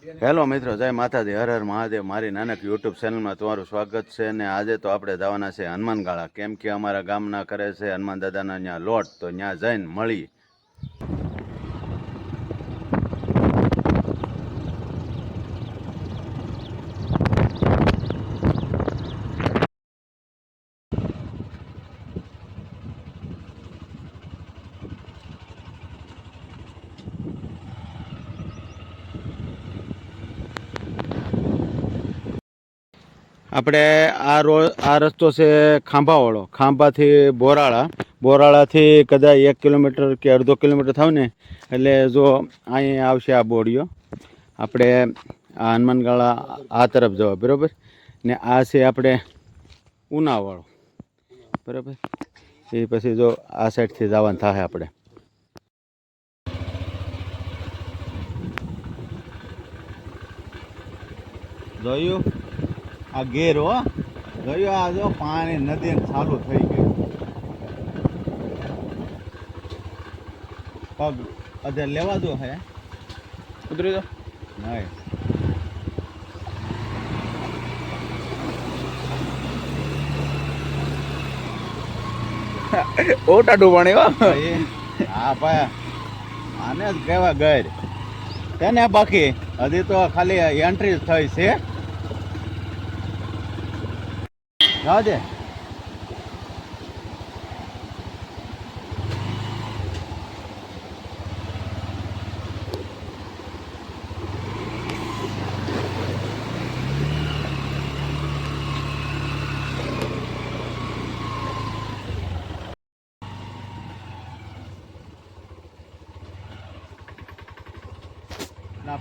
Hello મિત્રો, જય માતાજી. હર હર મહાદેવ. મારી નાનક યુટ્યુબ ચેનલમાં તમારું સ્વાગત છે ને આજે તો આપણે જવાના છે હનુમાનગાળા કેમ કે અમારા ગામના કરે છે હનુમાન દાદાના ત્યાં લોટ, તો ત્યાં જઈને મળી. આપણે આ રો, આ રસ્તો છે ખાંભાવાળો. ખાંભાથી બોરાળા. બોરાળાથી કદાચ એક કિલોમીટર કે અડધો કિલોમીટર થાવ ને, એટલે જો અહીં આવશે આ બોડીઓ આપણે આ હનુમાનગાળા આ તરફ જવા, બરાબર? ને આ છે આપણે ઉનાવાળો. બરાબર? એ પછી જો આ સાઈડથી જવાનું થાય આપણે. જોયું? આ ગેર હો. ગયો આ જો પાણી નદી ચાલુ થઈ ગયું. પગ અત્યારે લેવા દો હે. ઉતરી દો નહીં ઓ ટાટું પાણી હા. ભાઈ. આને જ કહેવાય ગર તેને બાકી હજી તો ખાલી એન્ટ્રી થઈ છે. જવા દે.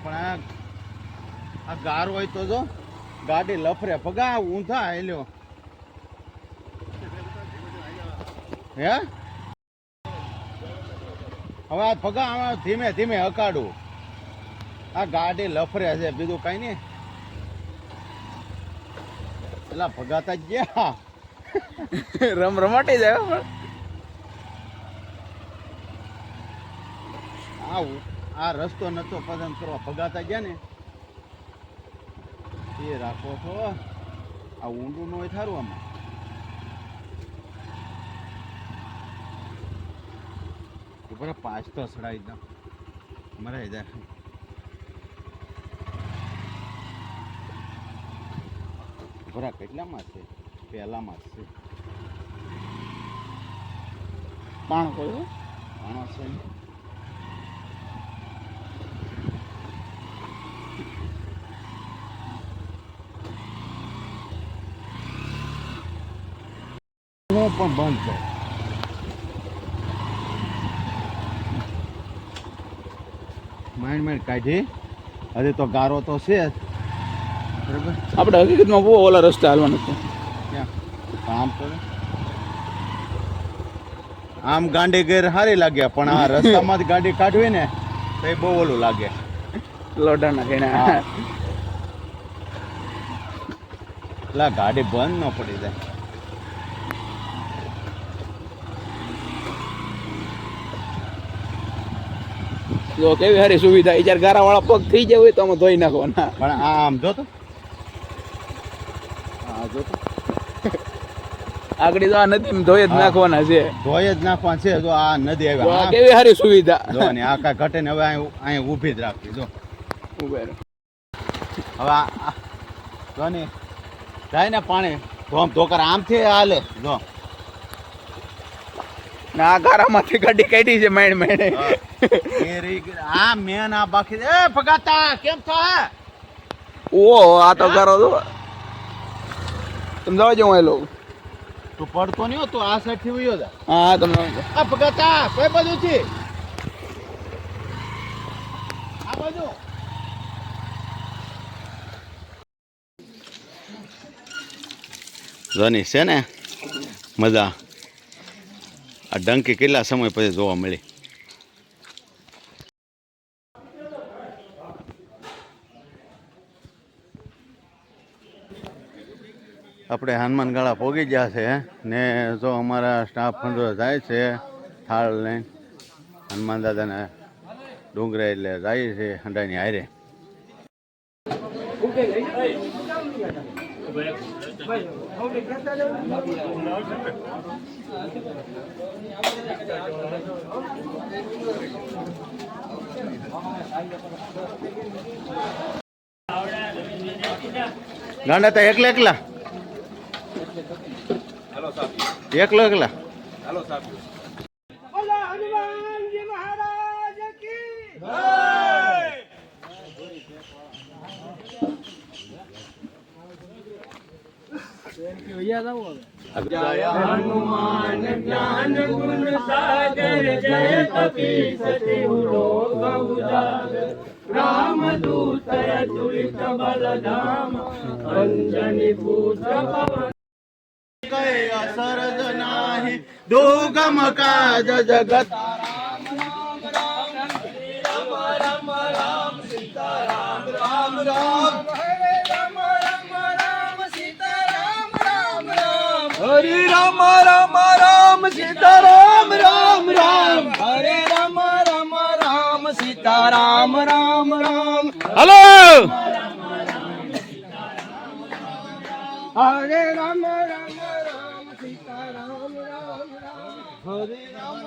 પણ આ ગાર હોય તો જો ગાડી લફરે. પગા ઊંધા હેલ્યો. હે? હવે આ ફગા આમાં ધીમે ધીમે હકાડું. આ ગાડી લફરે છે બીજું કઈ નહીં. એટલે ફગાતા ગયા. રમ રમાટી જાય પણ. આ આ રસ્તો નતો પસંદ કરવા ફગાતા ગયા ને. એ રાખો છો. આ ઊંડું ન હોય થારું આમાં. ઉપર પાંચ તો સડાઈ દઉં મરાઈ જાય. ભરા કેટલામાં છે? પહેલામાં છે. પાણ કયું માણસ છે. પણ બંધ છે માઇન્ડ માઇન્ડ કાઢી. હજી તો ગારો તો છે બરાબર? આપણે હકીકતમાં બહુ ઓલા રસ્તે હાલવાનું છે. આમ તો આમ ગાંડી ગેર સારી લાગે પણ આ રસ્તામાં જ ગાડી કાઢવી ને તો એ બહુ ઓલું લાગે. લોઢાના ઘેણા. એટલે ગાડી બંધ ન પડી જાય. જો કેવી સારી સુવિધા? એ જ્યારે ગારા વાળા પગ થઈ જાય હોય તો અમે ધોઈ નાખવાના. પણ આ આમ જો તો. જો તો. આગળ તો આ નદી ધોઈ જ નાખવાના છે. ધોઈ જ નાખવા છે. જો આ નદી આ આવી કેવી સારી સુવિધા? જો ને આ કા ઘટે ને હવે અહીં ઊભી જ રાખી જો. ઊભા હવે આ આ- જો ને. જાય ને પાણી. ધોમ ધોકર આમથી હાલે જો. ને આ ગારામાંથી ગાડી કાઢી છે મેણ ગઈ. આ મેન આ બાકી એ ભગાતા કેમ છો હે? ઓ આ તો ગારો તો તમે જવા જાઉં તું પડતો નહીં હો તું આ સાઈડથી વયો જા. હા તમને આ ભગાતા કઈ બાજુ છે આ બાજુ. જોની છે ને? મજા. આ ડંકી કેટલા સમય પછી જોવા મળી? આપણે હનુમાન ગાળા પોગી ગયા છે, ને જો અમારા સ્ટાફ ફંડો જાય છે, થાળ લઈને, હનુમાન દાદાને ડુંગરે એટલે જાય છે હંડાની હારે. ગાંડા તા એકલા એકલા? એકલો એકલા બોલો હનુમાનજી મહારાજ કી કઈ અસર જ નાહી દુર્ગમ કાજ જગત હરે રામ રામ રામ राम રામ રામ राम હરે રામ રામ રામ राम. રામ રામ राम હલો હરે રામ રામ રામ રામ હરે રામ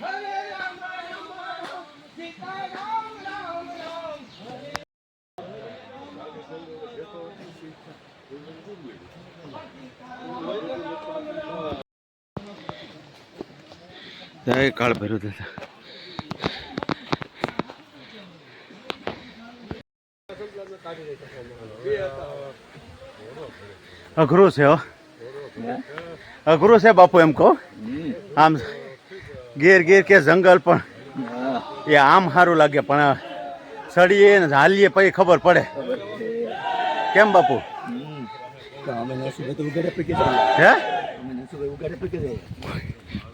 હરે રામ રામ રામ સીતા રામ રામ રામ જય કાળ ભૈરવ દાદા અઘરું છે હો અઘરું છે બાપુ એમ કહો. આમ ગીર ગીર કે જંગલ પણ એ આમ સારું લાગે પણ સડીએ ને હાલીએ પછી ખબર પડે. કેમ બાપુ? હે?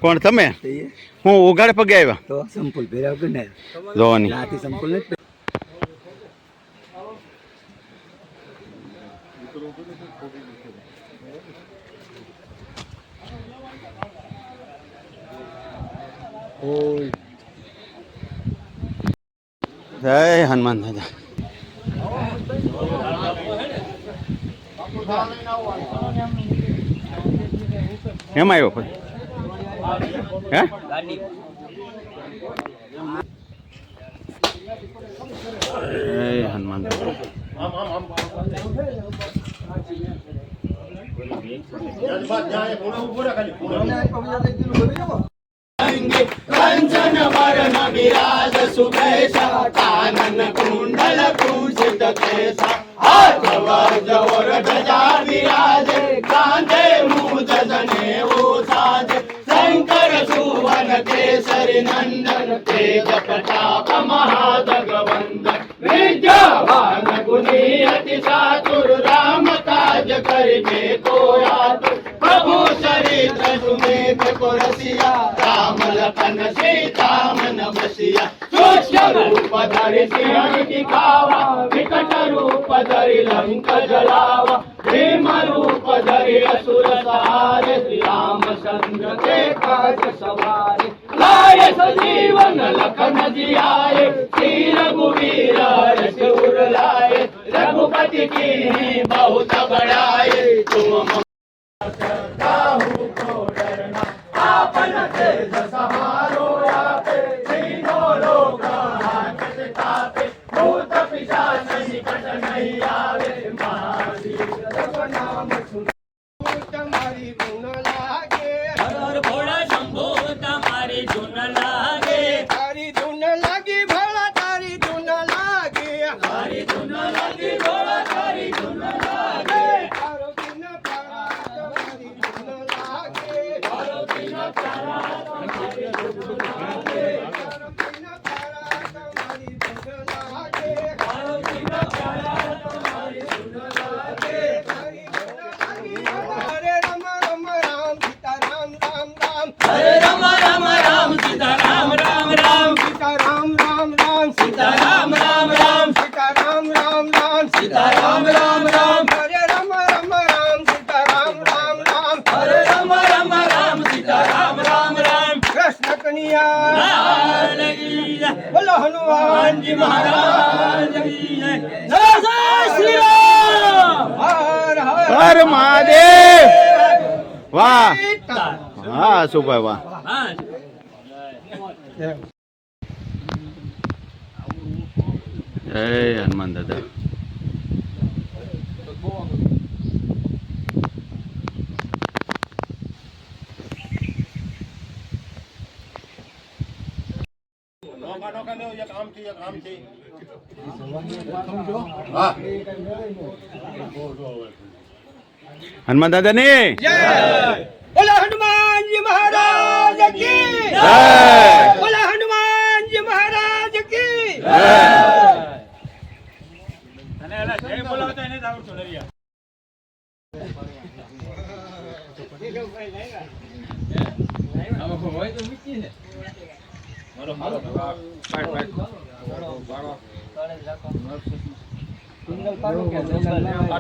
કોણ તમે? હું ઉગાડે પગે આવ્યા. તો સંપુલ ભેરા વગર ને. જોવાની. સંપુલ ને જય હનુમાન દાદા એમ આવ્યો પછી હે જય હનુમાન દાદા વિરાજ સુકેશા કાનન કુંડલ કુંસિત કેસા હાથ વજ્ર ધજા વિરાજે કાંધે મૂજ જનેઉ સાજે શંકર સુવન કેસરી નંદન તેજ પ્રતાપ મહાજગવંદન વિદ્યાવાન ગુની અતિ ચાતુર રામ કાજ કરીને કોયા પ્રભુ ચરિત્ર સુમેધ કો રસિયા રામ લખન સીતા મન બસિયા रूप धरि सिंह दिखावा विकट रूप धरि लंक जलावा भीम रूप धरि असुर सार राम चंद्र के काज सवार लाय सजीवन लखन जियाए श्री रघुवीर रस उर लाए रघुपति की बहुत बड़ाए तुम आपन तेज सहारो હનુમાન જી મહારાજ કી જય. જય જય શ્રી રામ! હર હર હર મહાદેવ! વાહ. હા સુભાઈ વાહ. જય હનુમાન દાદા. હનુમાન દાદા ને બોલા હનુમાનજી મહારાજ કી જય! બોલા હનુમાનજી મહારાજ કી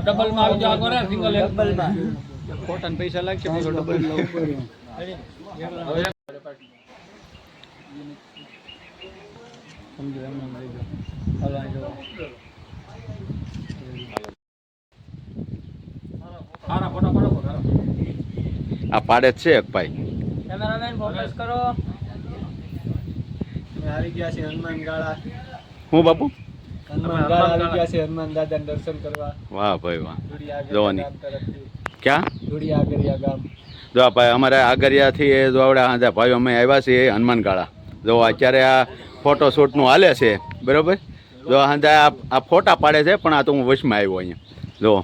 ડબલમાં આવી જાવ કરે સિંગલ ડબલમાં. આ પાડે જ છે એક ભાઈ. કેમેરામેન ફોકસ કરો. આવી ગયા છે હનુમાન ગાળા. હું બાપુ? હનુમાન ગાળા આવી ગયા છે હનુમાન દાદા દર્શન કરવા. વાહ ભાઈ વાહ. જોવાની. ક્યાં? ધૂળિયા આગરિયા ગામ. જો ભાઈ અમારે આગરિયાથી એ જો આવડે ભાઈ ભાઈઓ અમે આવ્યા છીએ હનુમાનગાળા જો અત્યારે આ ફોટો શૂટનું હાલે છે બરોબર? જો આ આ ફોટા પાડે છે પણ આ તો હું વશમાં આવ્યો અહીંયા. જો.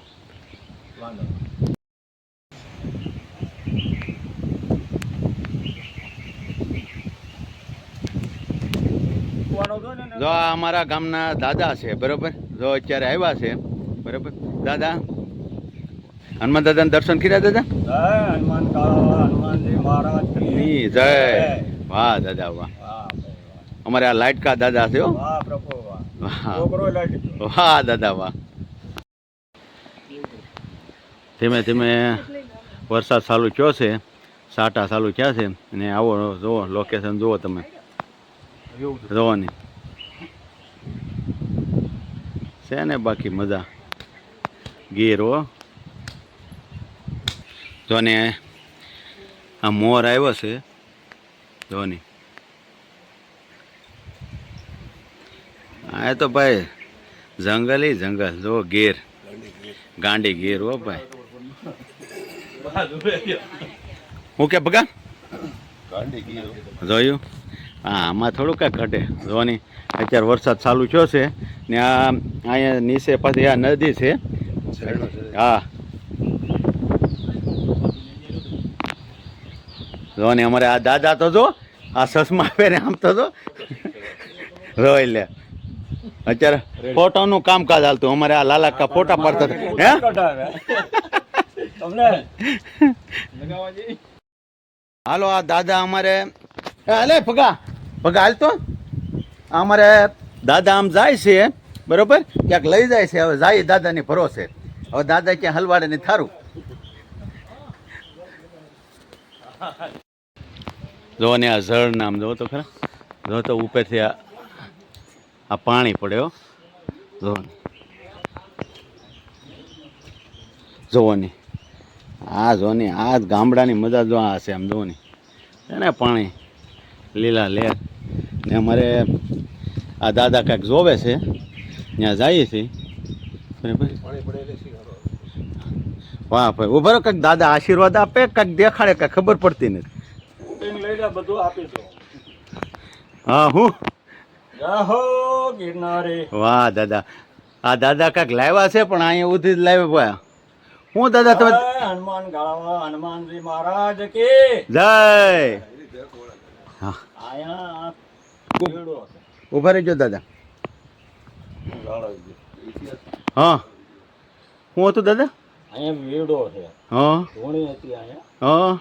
જો આ અમારા ગામના દાદા છે બરોબર? જો અત્યારે આવ્યા છે બરોબર? દાદા હનુમાન દાદાના દર્શન કર્યા દાદા? જય હનુમાન ગાળા હનુમાનજી મહારાજની જય. વાહ દાદા વાહ. અમારે આ લાઇટકા દાદા છે હો. વાહ પ્રભુ વાહ. વાહ. છોકરો લાડી વાહ દાદા વાહ. ધીમે ધીમે વરસાદ ચાલુ થયો છે સાટા ચાલુ થયા છે અને આવો જુઓ લોકેશન જુઓ તમે. જોવાની છે ને બાકી મજા. ગીર હો. જોને આ મોર આવ્યો છે. જોની. આ તો ભાઈ જંગલ જંગલ. જો ગીર. ગાંડી ગીર હો ભાઈ. હું કે ભગા? જોયું? હા આમાં થોડું કાંઈક ઘટે. જોવાની અત્યારે વરસાદ ચાલુ થયો છે. ને આ અહીંયા નીચે પાછી આ નદી છે. હા. જોવાની અમારે આ દાદા તો જો આ સસમા પહેરે આમ તો જો. રોય લે. અત્યારે ફોટોનું કામકાજ હાલતું. અમારે આ લાલા કા ફોટા પાડતા. હે? તમને? હાલો આ દાદા અમારે હાલે પગા. પગા હાલ તો અમારે દાદા આમ જાય છે બરોબર? ક્યાંક લઈ જાય છે હવે જાય દાદાની ભરોસે. હવે દાદા ક્યાં હલવાડે ને થારું. જો ને આ ઝડ નામ જો તો ખરા. જો તો ઉપરથી આ આ પાણી પડ્યો જોવાની ને. આ જો ને આ જ ગામડાની મજા જો આ છે આમ જો ને. છે ને પાણી લીલા લેર. ને અમારે આ દાદા કાંઈક જોવે છે ત્યાં જઈએ છીએ બરાબર વાહ ભાઈ ઉભરો કાંઈક દાદા આશીર્વાદ આપે કાંઈક દેખાડે કાંઈ ખબર પડતી નથી. બધું આપી દો હા હું વાહ દાદા. આ દાદા કાંઈક લાવ્યા છે પણ અહીંયા ઉધી જ લાવ્યા ભાઈ હું દાદા તમે હનુમાન ગાળામાં હનુમાનજી મહારાજ કે જય. હા. આયા. ઊભા રહેજો દાદા. હા. હું હતું દાદા? અહીંયા વેડો છે. હા. ધોણી હતી અહીંયા. હા.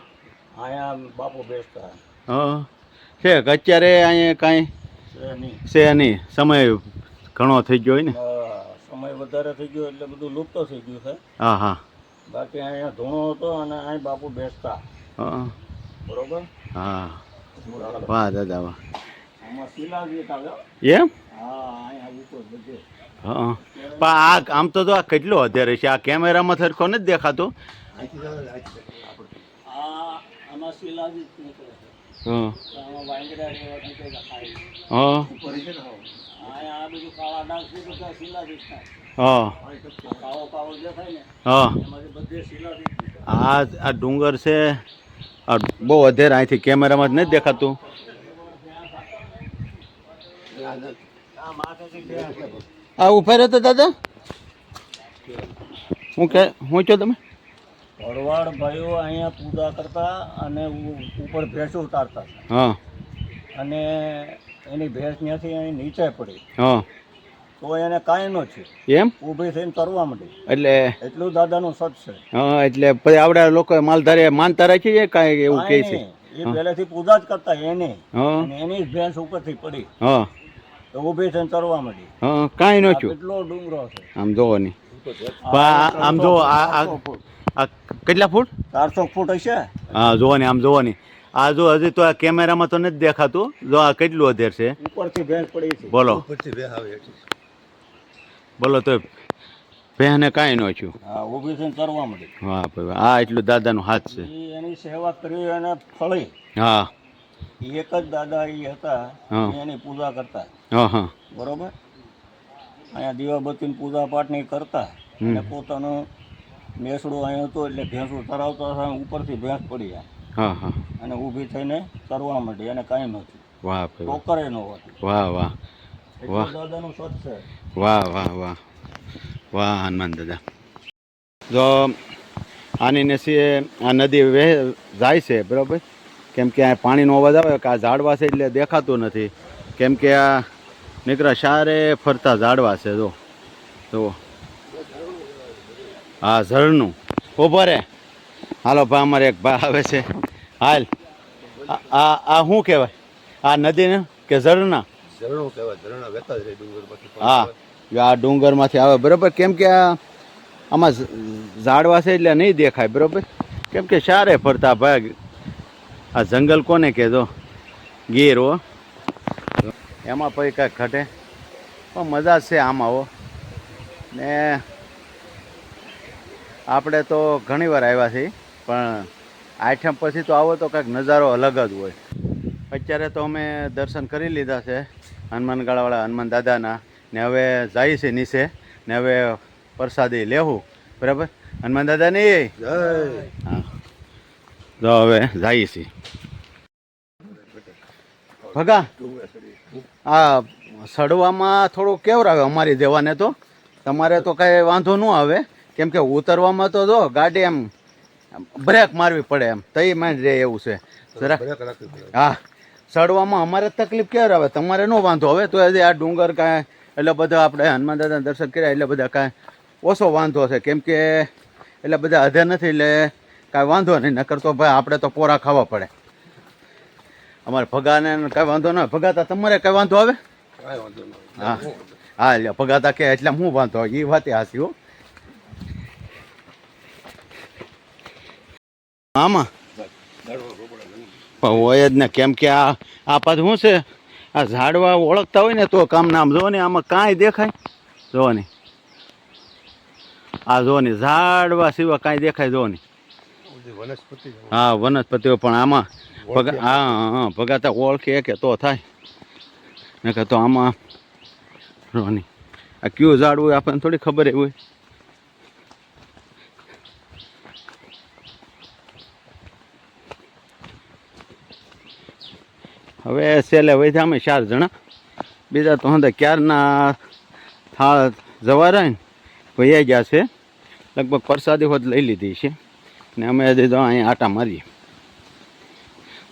અહીંયા બાપુ બેસતા. હા. છે અત્યારે અહીંયા કાંઈ છે નહીં. સમય ઘણો થઈ ગયો હોય ને? હા, સમય વધારે થઈ ગયો એટલે બધું લુપ્ત થઈ ગયું છે. હા હા. બાકી અહીંયા ધૂણો હતો અને અહીં બાપુ બેસતા. હા. બરોબર? હા. વાહ દાદા વાહ. એમ? હા પણ આ આમ તો આ કેટલો અત્યારે છે? આ કેમેરામાં સરખો નથી દેખાતો? હા. હા. હા. હા. આ આ ડુંગર છે. આ બહુ અધેર અહીંથી કેમેરામાં જ નથી દેખાતું. આ ઊભા રહ્યો દાદા. હું કે હું છો તમે? ભરવાડ ભાઈઓ અહીંયા પૂજા કરતા અને ઉપર ભેંસ ઉતારતા. હા. અને એની ભેંસ ત્યાંથી અહીં નીચે પડી. હા. તો એને કાંઈ ન છે એમ? ઊભી થઈને તરવા માંડી. એટલે એટલું દાદાનું સત છે. હા એટલે પછી આવડા લોકો માલધારે માનતા રાખી છે કાંઈ એવું કહે છે? એ પહેલેથી પૂજા જ કરતા એની. એની જ ભેંસ ઉપરથી પડી. હા. તો ઊભી થઈને તરવા માંડી. હા કાંઈ ન થયું. કેટલો ડુંગરો છે. આમ જોવો આમ જો આ કેટલા ફૂટ? ચારસો ફૂટ હશે? હા જોવો ને આમ જોવો ને. આ જો હજી તો આ કેમેરામાં તો નથી દેખાતું. જો આ કેટલું અધેર છે? ઉપરથી ભેંસ પડી છે. બોલો. બોલો તો બહેને કાંઈ ન થયું. હા ઊભી થઈને તરવા માંડી. હા ભાઈ આ એટલું દાદાનો હાથ છે. એની સેવા કરી અને ફળી. હા. એક જ દાદા એ હતા એની પૂજા કરતા. હા હા. બરોબર? અહીંયા દીવાબત્તીની પૂજા પાઠની કરતા. અને પોતાનું મેસડું અહીં હતું એટલે ભેંસું તરાવતા હતા ઉપરથી ભેંસ પડી જાય હા હા. અને ઊભી થઈને તરવા માંડી અને કાંઈ નહોતું વાહ. ટોકરે ન વાહ વાહ. વાહ. દાદાનું સત છે. વાહ વાહ વાહ. વાહ, હનુમાન દાદા. જો, આની નસીએ આ નદી વહે, જાય છે, બરાબર? કેમ કે આ પાણીનો અવાજ આવે, કે આ ઝાડવા છે એટલે દેખાતું નથી. કેમ કે આ નીકળા સારે ફરતા ઝાડવા છે, જો. જુઓ. હા ઝરણું. ઊભો રે. હાલો ભાઈ અમારે એક ભાઈ આવે છે. હાલ. આ આ શું કહેવાય? આ નદીને કે ઝરણા? હા જો આ ડુંગરમાંથી આવે, બરાબર? કેમ કે આમાં ઝાડવા છે એટલે નહીં દેખાય, બરાબર? કેમ કે સારે ફરતા ભાગ. આ જંગલ કોને કહેતો? ગીર, હો. એમાં પછી કાંઈક ઘટે. પણ મજા છે આમાં, હો. ને આપણે તો ઘણીવાર આવ્યા છીએ, પણ આઠમ પછી તો આવો તો કાંઈક નજારો અલગ જ હોય. અત્યારે તો અમે દર્શન કરી લીધા છે. હનુમાનગાળાવાળા હનુમાન દાદાના. ને હવે જાય છે નીચે. ને હવે પ્રસાદી લેવું બરાબર? હનુમાન દાદા નહીં હા. તો હવે જાય છે. ભગા આ સડવામાં થોડું કેવરાવે અમારી દેવાને તો. તમારે તો કાંઈ વાંધો ન આવે. કેમ કે ઉતરવામાં તો જો ગાડી એમ બ્રેક મારવી પડે એમ. તઈ માંડ રહે એવું છે. જરા. હા. ચડવામાં અમારે તકલીફ ક્યારે આવે? તમારે ન વાંધો. હવે તો આ ડુંગર કાંઈ એટલે બધા આપણે હનુમાન દાદાના દર્શન કર્યા એટલે બધા કાંઈ ઓછો વાંધો છે. કેમ કે એટલે બધા અધે નથી એટલે કાંઈ વાંધો નહીં. નકર તો ભાઈ આપણે તો પોરા ખાવા પડે. અમારે ભગાને કાંઈ વાંધો ના ભગાતા તમારે કાંઈ વાંધો આવે? હા. હા એટલે ભગાતા કે એટલે હું વાંધો એ વાતે હાસી હો. આમાં? હોય જ ને. કેમ કે આ આ પાછું શું છે? આ ઝાડવા ઓળખતા હોય ને તો કામ નામ જો ને આમાં કાંઈ દેખાય? જો ને. આ જો ને ઝાડવા સિવાય કાંઈ દેખાય જો ને હા વનસ્પતિઓ પણ આમાં ભગા હા હા ભગાતા ઓળખે કે તો થાય. નકર તો આમાં જો આ કયું ઝાડવું હોય આપણને થોડી ખબર એવી હોય. હવે છેલ્લે વૈધા અમે ચાર જણા. બીજા તો હંધે ક્યારના થાળ જવા રહ્યા ને ભૈયા ગયા છે. લગભગ પરસાદી હોત લઈ લીધી છે. ને અમે હજી જો અહીં આટા મારીએ.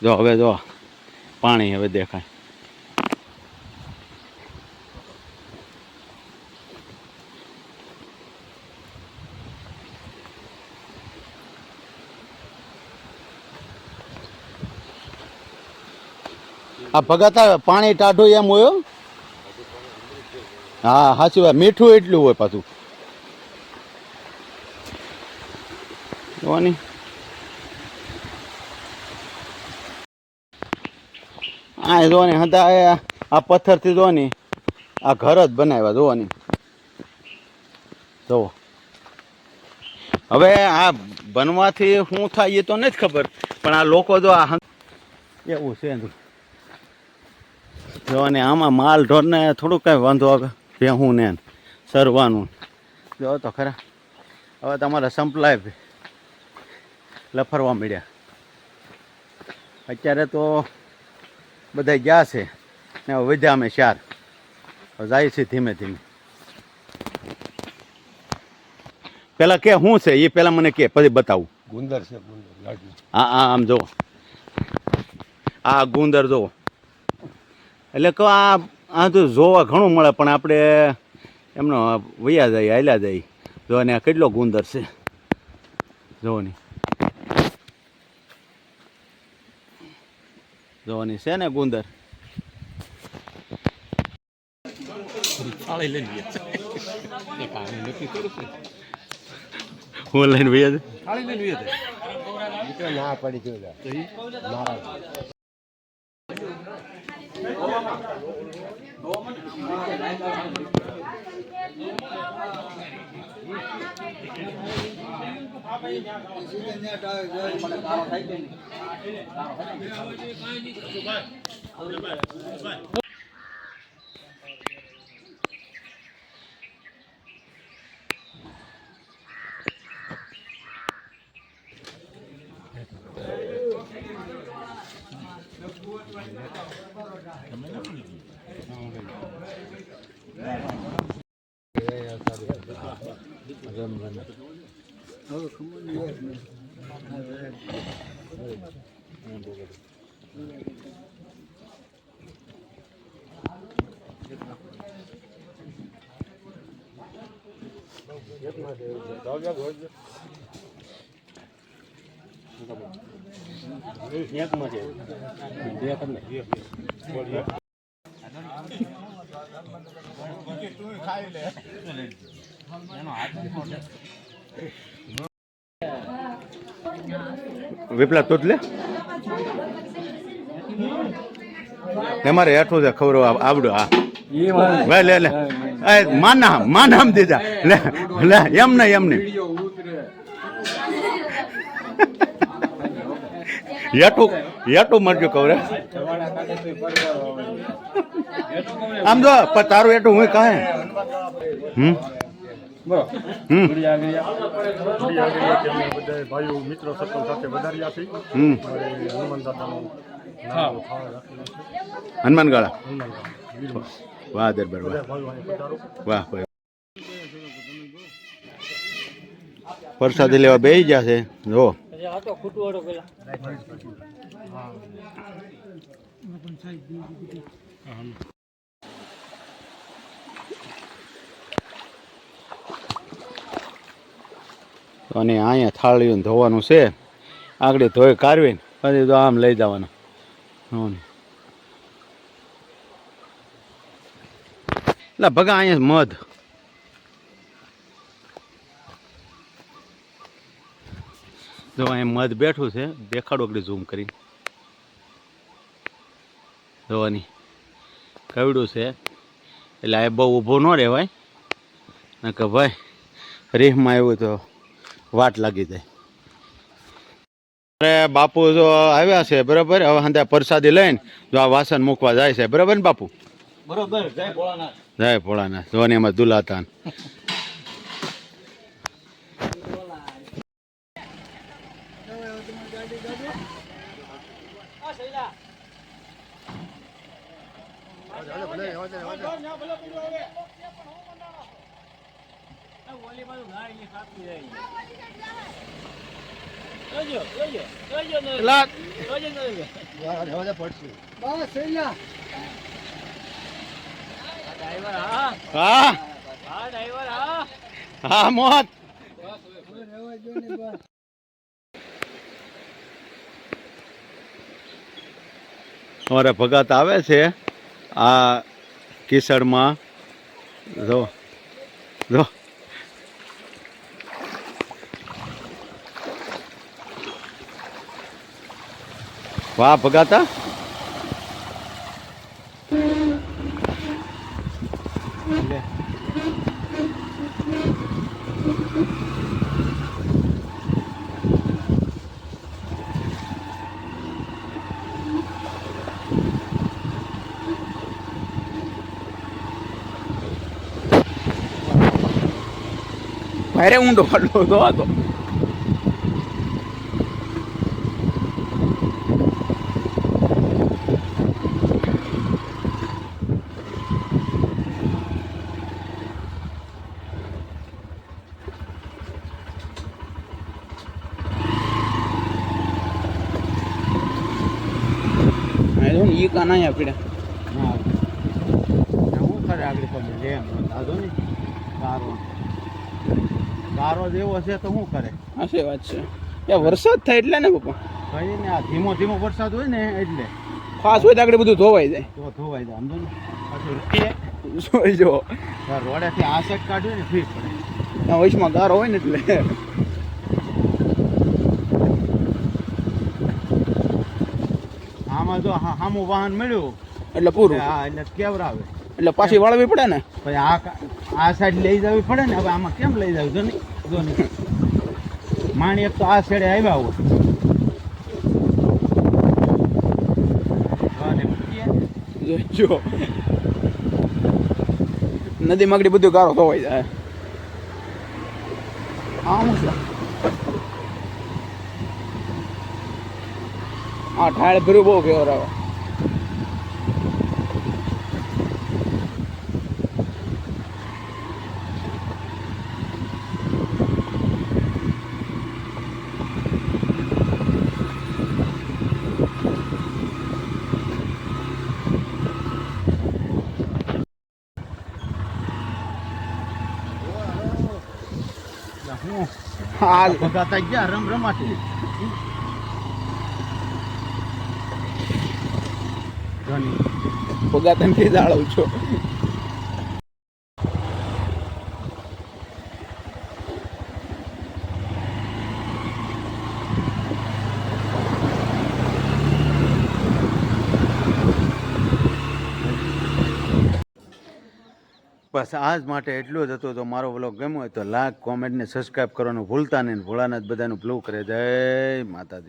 જો હવે જો પાણી હવે દેખાય. આ ભગાતા પાણી ટાઢું એમ હોય હા. સાચી વાત. મીઠું એટલું હોય પાછું. જોવાની. આ જોવાની, હતા આ પથ્થરથી જોવાની. આ ઘર જ બનાવ્યા, જોવાની. જોવો હવે આ બનવાથી શું થાય એ તો નથી ખબર, પણ આ લોકો જો આ એવું છે. જો અને આમાં માલ ઢોરને થોડુંક કાંઈ વાંધો આવે ભેહું ને સરવાનું. જો તો ખરા. હવે તમારા સંપલાય લફરવા મળ્યા. અત્યારે તો બધા ગયા છે ને વધ્યા અમે ચાર. હવે જાય છે ધીમે ધીમે. પેલા કે શું છે? એ પેલા મને કે પછી બતાવું. ગુંદર છે ગુંદર. હા હા આમ જુઓ આ ગુંદર જુઓ એટલે કહો આ આ તો જોવા ઘણું મળે પણ આપણે એમનો વૈયા જાય હાલ્યા જાય. જો અને આ કેટલો ગુંદર છે. જોવાની. જોવાની છે ને ગુંદર? હું લઈને વૈયા ના પડી ગયું નારાજ વિપલા તું જ લે. તમારે હેઠું છે ખબર આવડો હા. લે લે લે. એ માના માનામ દીધા. લે લે એમ ને એમ નહીં હેઠું હેઠું મરજો કવરે. આમ જો પણ તારું હેઠું હું કહે હમ? હમ? ભાઈઓ મિત્રો સર્કલ સાથે વધાર્યા છે હનુમાન દાદાનું નામ થાળ રાખેલું છે. હનુમાન ગાળા. વાહ, દરબાર, વાહ. વાહ લેવા બેસી ગયા છે. જો. અને અહીંયા થાળીઓને ધોવાનું છે. આગળ ધોઈ કાઢવીને પછી તો આમ લઈ જવાનું. એટલે ભગા અહીંયા મધ. જો અહીંયા મધ બેઠું છે, દેખાડો આપણે ઝૂમ કરીને. જોવાની. કવડું છે, એટલે આ બહુ ઊભો ન રહેવાય. ને કે ભાઈ, રીહમાં આવ્યું તો વાટ લાગી જાય. અરે બાપુ જો આવ્યા છે, બરાબર? હવે હંધા પ્રસાદી લઈને જો આ વાસણ મૂકવા જાય છે. બરાબર ને બાપુ? બરોબર, જય ભોળાનાથ. જય ભોળાનાથ જોવાની એમાં દુલાતાન. બસ એલા હા. હા. મોત અમારે ભગત આવે છે આ કિસડમાં. જો જો. વાહ ભગાતા એટલે ભારે ઊંડો ખાડલો હતો આ તો આ જો ને ઈ કાના અહીંયા પીડ્યા હા હું ખરે આગળ ખબર ડેમ દાદો ને ગારો ગારો તો શું કરે? હાચી વાત છે. એ વરસાદ થાય એટલે ને પપ્પા? કઈ ને આ ધીમો ધીમો વરસાદ હોય ને એટલે. ખાસ હોય તો આગળ બધું ધોવાઈ જાય. તો ધોવાઈ જાય સમજો ને? પછી જોઈ જો રોડેથી આ સાઈડ કાઢ્યું ને ફીટ પડે. ત્યાં વયસમાં ગારો હોય ને એટલે. આમાં જો હા સામું વાહન મળ્યું. એટલે પૂરું. હા એટલે કેવરાવે એટલે પાછી વાળવી પડે ને? પછી આ આ સાઈડ લઈ જવી પડે ને? હવે આમાં કેમ લઈ જવું? જો ને જો માણી એક તો આ છેડે આવ્યા હોય. રૂપિયે નદી માગડી બધું ગારો ધોવાઈ જાય. હું હા ઠાળ ભર્યું બહુ કેવરાવે એટલે હું હા ભગાતા ગયા રમ રમાટી પગા તમે જાળવ છો. બસ આજ માટે એટલું જ હતું. તો મારો વ્લોગ ગમ્યો હોય તો લાઈક કોમેન્ટને સબસ્ક્રાઈબ કરવાનું ભૂલતા નહીં. ભોળાનાથ બધાનું બ્લુ કરે. જય માતાજી.